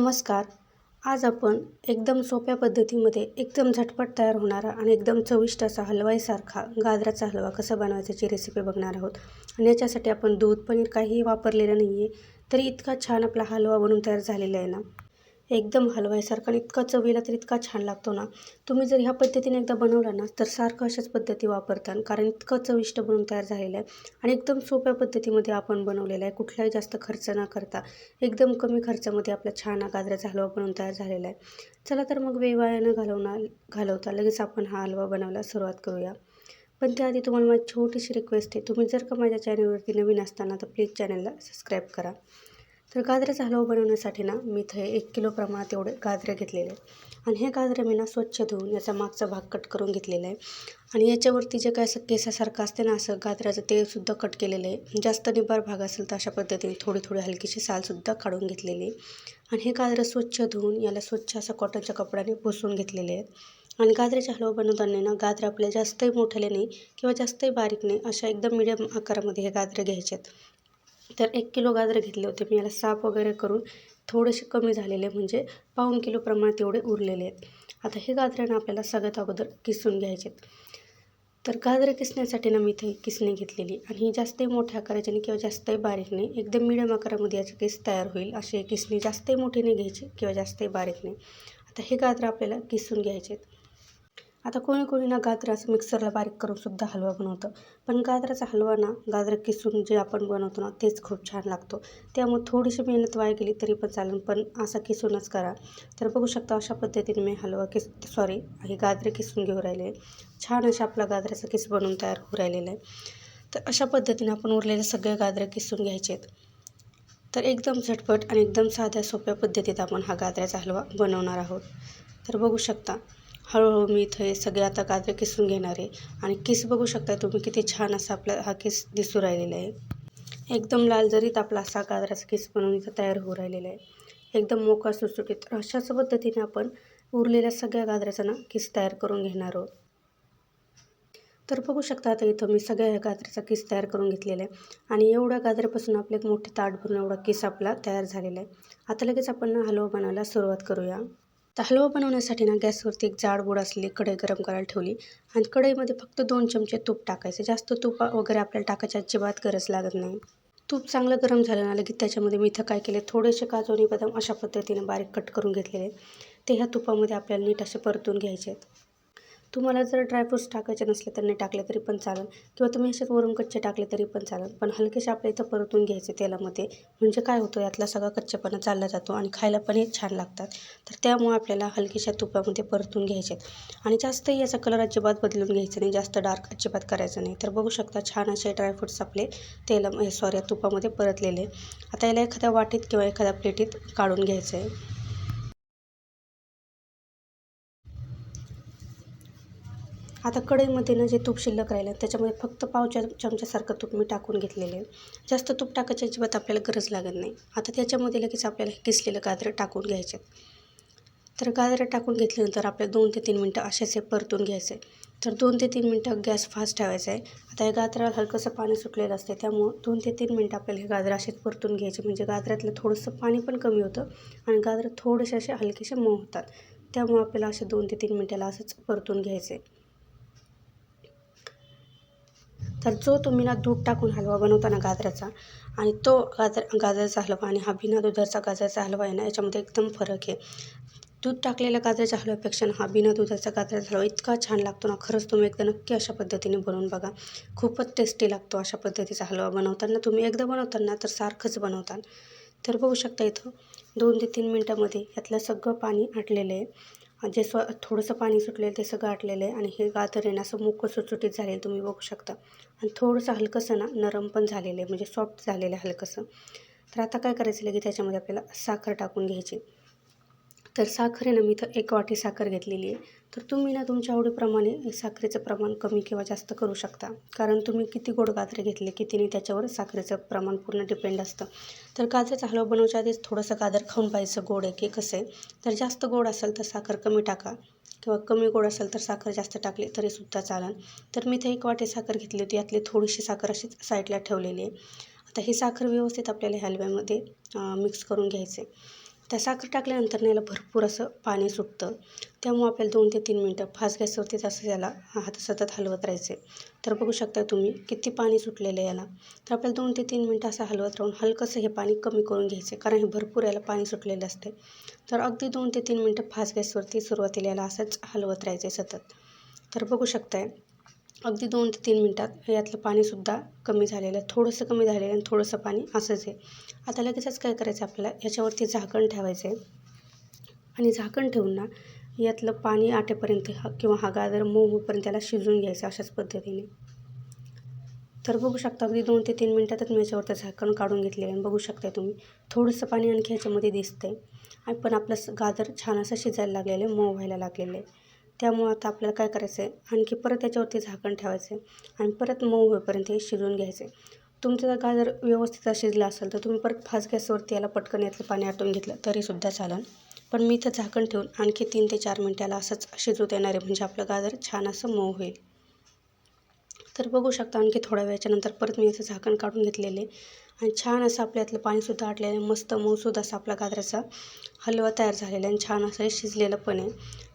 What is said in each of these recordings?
नमस्कार. आज आपण एकदम सोप्या पद्धतीमध्ये एकदम झटपट तयार होणारा आणि एकदम चविष्ट असा हलवाईसारखा गाजराचा हलवा कसा बनवायच्याची रेसिपी बघणार आहोत. आणि याच्यासाठी आपण दूध पनीर काहीही वापरलेलं नाही आहे तरी इतका छान आपला हलवा बनून तयार झालेला आहे ना. एकदम हलवायसारखा इतका चवीला तर इतका छान लागतो ना. तुम्ही जर ह्या पद्धतीने एकदा बनवला ना तर सारखं अशाच पद्धती वापरता कारण इतकं चविष्ट बनवून तयार झालेलं आहे. आणि एकदम सोप्या पद्धतीमध्ये आपण बनवलेलं आहे. कुठलाही जास्त खर्च न करता एकदम कमी खर्चामध्ये आपला छान गाजराचा हलवा बनवून तयार झालेला आहे. चला तर मग वेवाया न घालवणार घालवता. लगेच आपण हा हलवा बनवायला सुरुवात करूया. पण त्याआधी तुम्हाला माझी छोटीशी रिक्वेस्ट आहे. तुम्ही जर का माझ्या चॅनलवरती नवीन असताना तर प्लीज चॅनलला सबस्क्राईब करा. तर गाजराचा हलवा हो बनवण्यासाठी ना मी इथे एक किलो प्रमाणात एवढे गाजरे घेतलेले आहेत आणि हे गाजरे मी ना स्वच्छ धुवून याचा मागचा भाग कट करून घेतलेला आहे. आणि याच्यावरती जे काय असं केसासारखं असते ना असं गाजराचं ते सुद्धा कट केलेलं आहे. जास्त निबार भाग असेल तर अशा पद्धतीने थोडी थोडी हलकीशी सालसुद्धा काढून घेतलेली आणि हे गाजरं स्वच्छ धुवून याला स्वच्छ असं कॉटनच्या कपड्याने पुसून घेतलेले आहेत. आणि गाजराचा हलवा बनवताना ना गाजरं आपल्याला जास्तही मोठ्याले नाही किंवा जास्तही बारीक नाही अशा एकदम मिडियम आकारामध्ये हे गाजरं घ्यायचे आहेत. तर एक किलो गाजरं घेतले होते. मी याला साफ वगैरे करून थोडेसे कमी झालेले म्हणजे पाऊण किलो प्रमाणात एवढे उरलेले आहेत. आता हे गाजरांना आपल्याला सगळ्यात अगोदर किसून घ्यायचे तर गाजरं किसण्यासाठी ना मी इथे किसणी घेतलेली आणि ही जास्तही मोठ्या आकाराची नाही किंवा जास्तही बारीक नाही एकदम मिडियम आकारामध्ये याची केस तयार होईल अशी किसणी जास्तही मोठी नाही घ्यायची किंवा जास्तही बारीक नाही. आता हे गाजरं आपल्याला किसून घ्यायचे आहेत. आता कोणी कोणी ना गाजराचं मिक्सरला बारीक करून सुद्धा हलवा बनवतं. पण गाजराचा हलवा ना गाजर किसून जे आपण बनवतो ना तेच खूप छान लागतो. त्यामुळे थोडीशी मेहनत वाया गेली तरी पण चालेल पण असा किसूनच करा. तर बघू शकता अशा पद्धतीने मी हलवा किस सॉरी हे गाजरे किसून घेऊ राहिले. छान अशा आपला गाजराचा किस बनवून तयार होऊ राहिलेला आहे. तर अशा पद्धतीने आपण उरलेले सगळे गाजरे किसून घ्यायचे आहेत. तर एकदम झटपट आणि एकदम साध्या सोप्या पद्धतीत आपण हा गाजराचा हलवा बनवणार आहोत. तर बघू शकता हळूहळू मी इथं सगळे आता गाजरे किसून घेणार आहे. आणि किस बघू शकता तुम्ही किती छान असा आपला हा किस दिसू राहिलेला आहे. एकदम लाल जरीत आपला असा गाजराचा किस बनवून इथं तयार होऊ राहिलेला आहे. एकदम मोका सुटसुटीत. अशाच पद्धतीने आपण उरलेल्या सगळ्या गाजराचा ना किस तयार करून घेणार आहोत. तर बघू शकता आता इथं मी सगळ्या गाजराचा किस तयार करून घेतलेला आहे. आणि एवढ्या गाजरापासून आपले एक मोठे ताट भरून एवढा किस आपला तयार झालेला आहे. आता लगेच आपण हलवा बनवायला सुरुवात करूया. तर हलवा बनवण्यासाठी ना गॅसवरती एक जाडबोड असलेली कढई गरम करायला ठेवली. आणि कढईमध्ये फक्त दोन चमचे तूप टाकायचे. जास्त तूप वगैरे आपल्याला टाकायची अजिबात गरज लागत नाही. तूप चांगलं गरम झालं ना लगेच त्याच्यामध्ये मी इथं काय केले थोडेसे काजू आणि बदाम अशा पद्धतीने बारीक कट करून घेतलेले ते ह्या तुपामध्ये आपल्याला नीट असे परतून घ्यायचे आहेत. तुम्हाला जर ड्रायफ्रूट्स टाकायचे नसले तर नाही टाकले तरी पण चालेल. किंवा तुम्ही असेच वरून कच्चे टाकले तरी पण चालेल. पण हलकेसे आपल्या इथं परतून घ्यायचे तेलामध्ये. म्हणजे काय होतं यातला सगळा कच्चेपणा चालला जातो आणि खायला पण हे छान लागतात. तर त्यामुळे आपल्याला हलकेशा तुपामध्ये परतून घ्यायचे आणि जास्तही याचा कलर अजिबात बदलून घ्यायचा नाही. जास्त डार्क अजिबात करायचं नाही. तर बघू शकता छान असे ड्रायफ्रूट्स आपले तेला सॉरी तुपामध्ये परतलेले. आता याला एखाद्या वाटीत किंवा एखाद्या प्लेटीत काढून घ्यायचं. आहे आता कढईमध्ये ना जे तूप शिल्लक राहिलं त्याच्यामध्ये फक्त पाव चमच्यासारखं तूप मी टाकून घेतलेलं आहे. जास्त तूप टाकायची अजिबात आपल्याला गरज लागत नाही. आता त्याच्यामध्ये लगेच आपल्याला किसलेलं गाजरं टाकून घ्यायचे तर गाजरं टाकून घेतल्यानंतर आपल्याला दोन ते तीन मिनटं असेच हे परतून घ्यायचे तर दोन ते तीन मिनटं गॅस फास्ट ठेवायचा आहे. आता या गाजराला हलकंसं पाणी सुटलेलं असते त्यामुळं दोन ते तीन मिनटं आपल्याला हे गाजरं असेच परतून घ्यायचे. म्हणजे गाजरातलं थोडंसं पाणी पण कमी होतं आणि गाजरं थोडेसे असे हलकेसे मऊ होतात. त्यामुळं आपल्याला असे दोन ते तीन मिनटाला असंच परतून घ्यायचे. तर जो तुम्ही ना दूध टाकून हलवा बनवता ना गाजराचा आणि तो गाजर गाजराचा हलवा आणि हा बिना दुधाचा गाजराचा हलवा आहे ना याच्यामध्ये एकदम फरक आहे. दूध टाकलेल्या गाजराच्या हलव्यापेक्षा हा बिना दुधाचा गाजराचा हलवा इतका छान लागतो ना खरंच तुम्ही एकदा नक्की अशा पद्धतीने बनवून बघा. खूपच टेस्टी लागतो अशा पद्धतीचा हलवा बनवताना. तुम्ही एकदा बनवताना तर सारखंच बनवता. तर बघू शकता इथं दोन ते तीन मिनटामध्ये यातलं सगळं पाणी आटलेलं आहे. जे स्व थोडंसं पाणी सुटलेलं ते सगळं आटलेलं आहे. आणि हे गाजर आहे ना असं मुकं सुटसुटीत झालेलं तुम्ही बघू शकता. आणि थोडंसं हलकंसं ना नरम पण झालेलं आहे म्हणजे सॉफ्ट झालेलं आहे हलकंसं. तर आता काय करायचं लगे त्याच्यामध्ये आपल्याला साखर टाकून घ्यायची. तर साखर आहे ना मी तर एक वाटी साखर घेतलेली आहे. तर तुम्ही ना तुमच्या आवडीप्रमाणे साखरेचं प्रमाण कमी किंवा जास्त करू शकता. कारण तुम्ही किती गोड गाजरे घेतले किती नाही त्याच्यावर साखरेचं प्रमाण पूर्ण डिपेंड असतं. तर गाजरेचा हलवा बनवच्या आधीच थोडंसं गाजर खाऊन पाहायचं गोड आहे की कसं आहे. तर जास्त गोड असेल तर साखर कमी टाका. किंवा कमी गोड असेल तर साखर जास्त टाकली तरीसुद्धा चालेल. तर मी ते एक वाटी साखर घेतली होती यातली थोडीशी साखर अशीच साईडला ठेवलेली आहे. आता ही साखर व्यवस्थित आपल्याला हलव्यामध्ये मिक्स करून घ्यायचे त्या साखर टाकल्यानंतर याला भरपूर असं पाणी सुटतं. त्यामुळं आपल्याला दोन ते तीन मिनटं फास्ट गॅसवरतीच असं याला हात सतत हलवत राहायचे. तर बघू शकता तुम्ही किती पाणी सुटलेलं आहे याला. तर आपल्याला दोन ते तीन मिनटं असं हलवत राहून हलकंसं हे पाणी कमी करून घ्यायचे कारण हे भरपूर याला पाणी सुटलेलं असते. तर अगदी दोन ते तीन मिनटं फास्ट गॅसवरती सुरुवातीला याला असंच हलवत राहायचे सतत. तर बघू शकताय अगदी दोन ते तीन मिनटात यातलं पाणीसुद्धा कमी झालेलं आहे. थोडंसं कमी झालेलं आहे आणि थोडंसं पाणी असंच आहे. आता लगेचच काय करायचं आपल्याला? याच्यावरती झाकण ठेवायचं आहे. आणि झाकण ठेवून ना यातलं पाणी आटेपर्यंत हा किंवा हा गाजर मऊ होईपर्यंत त्याला शिजवून घ्यायचं अशाच पद्धतीने. तर बघू शकता अगदी दोन ते तीन मिनटातच मी याच्यावरती झाकण काढून घेतलेलं आहे बघू शकता तुम्ही. थोडंसं पाणी आणखी ह्याच्यामध्ये दिसतंय. आणि पण आपलं गाजर छान असं शिजायला लागलेलं आहे मऊ व्हायला लागलेलं आहे. त्यामुळं आता आपल्याला काय करायचं आहे आणखी परत त्याच्यावरती झाकण ठेवायचं आहे आणि परत मऊ होईपर्यंत हे शिजवून घ्यायचं आहे तुमचं जर गाजर व्यवस्थित शिजलं असेल तर तुम्ही परत फास्ट गॅसवरती याला पटकन यातलं पाणी आटून घेतलं तरीसुद्धा चालेल. पण मी इथं झाकण ठेवून आणखी तीन ते चार मिनटाला असंच शिजू देणार आहे म्हणजे आपलं गाजर छान असं मऊ होईल. तर बघू शकता आणखी थोड्या वेळाच्या नंतर परत मी असं झाकण काढून घेतलेले. आणि छान असं आपल्यातलं पाणीसुद्धा आटलेलं आहे. मस्त मऊसूद असा आपला गाजराचा हलवा तयार झालेला आहे आणि छान असं शिजलेलं पण आहे.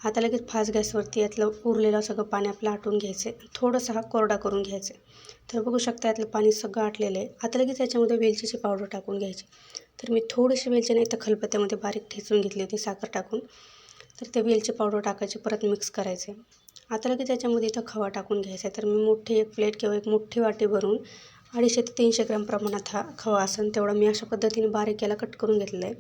आता लगेच फास्ट गॅसवरती यातलं उरलेलं सगळं पाणी आपलं आटून घ्यायचं थोडंसं हा कोरडा करून घ्यायचं तर बघू शकता यातलं पाणी सगळं आटलेलं आहे. आता लगेच याच्यामध्ये वेलचीची पावडर टाकून घ्यायची. तर मी थोडीशी वेलची नाही तर खलबत्त्यामध्ये बारीक ठेचून घेतली होती साखर टाकून. तर ते वेलची पावडर टाकायची परत मिक्स करायचे आता लगेच त्याच्यामध्ये इथं खवा टाकून घ्यायचा आहे. तर मी मोठी एक प्लेट किंवा एक मोठी वाटी भरून अडीचशे ते तीनशे ग्रॅम प्रमाणात हा खवा असेल तेवढा मी अशा पद्धतीने बारीक याला कट करून घेतलेला आहे.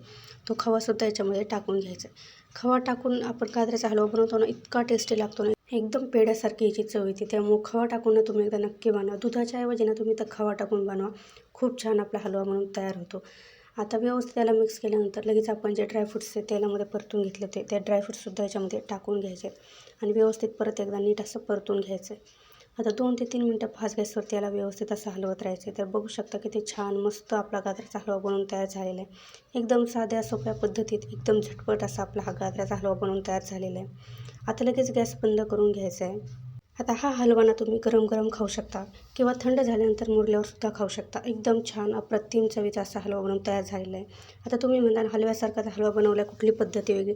तो खवासुद्धा याच्यामध्ये टाकून घ्यायचा आहे. खवा टाकून आपण काजऱ्याचा हलवा बनवतो ना इतका टेस्टी लागतो ना एकदम पेड्यासारखी याची चव येते. त्यामुळे खवा टाकून ना तुम्ही एकदा नक्की बनवा. दुधाच्या ऐवजी ना तुम्ही तर खवा टाकून बनवा. खूप छान आपला हलवा म्हणून तयार होतो. आता व्यवस्थित त्याला मिक्स केल्यानंतर लगेच आपण जे ड्रायफ्रुट्स ते तेलामध्ये परतून घेतले होते त्या ड्रायफ्रुट्ससुद्धा याच्यामध्ये टाकून घ्यायचे. आणि व्यवस्थित परत एकदा नीट असं परतून घ्यायचं. आता दोन ते तीन मिनटं फास्ट गॅसवरती याला व्यवस्थित असं हलवत राहायचं. तर बघू शकता की ते छान मस्त आपला गाजराचा हलवा बनवून तयार झालेला आहे. एकदम साध्या सोप्या पद्धतीत एकदम झटपट असा आपला हा गाजराचा हलवा बनवून तयार झालेला आहे. आता लगेच गॅस बंद करून घ्यायचा आहे. आता हा हलवा ना तुम्ही गरम गरम खाऊ शकता किंवा थंड झाल्यानंतर मुरल्यावर सुद्धा खाऊ शकता. एकदम छान अप्रतिम चवीचा असा हलवा बनवून तयार झालेला आहे. आता तुम्ही म्हणता हलव्यासारखाचा हलवा बनवला कुठली पद्धती वेगळी?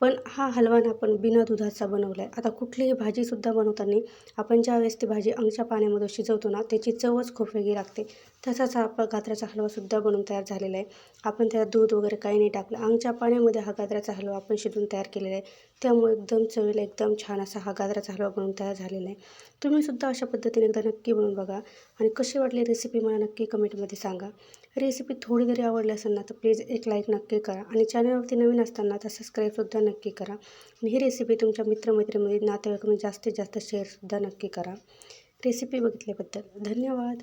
पण हा हलवा ना आपण बिना दुधाचा बनवला आहे आता कुठलीही भाजीसुद्धा बनवताना आपण ज्यावेळेस ती भाजी अंगच्या पाण्यामध्ये शिजवतो ना त्याची चवच खूप वेगळी लागते. तसाच हा आपला गाजराचा हलवासुद्धा बनवून तयार झालेला आहे. आपण त्यात दूध वगैरे काही नाही टाकलं. अंगच्या पाण्यामध्ये हा गाजराचा हलवा आपण शिजून तयार केलेला आहे. त्यामुळे एकदम चवीला एकदम छान असा हा गाजराचा हलवा बनवून तयार झालेला आहे. तुम्हीसुद्धा अशा पद्धतीने एकदा नक्की बनवून बघा आणि कशी वाटली रेसिपी मला नक्की कमेंटमध्ये सांगा. रेसिपी थोडी जरी आवडली असेल ना तर प्लीज एक लाईक नक्की करा आणि चॅनलवरती नवीन असताना तर सबस्क्राईबसुद्धा नक्की करा. आणि ही रेसिपी तुमच्या मित्रमैत्रिणीमध्ये नातेवाईकांमध्ये जास्तीत जास्त शेअरसुद्धा नक्की करा. रेसिपी बघितल्याबद्दल धन्यवाद.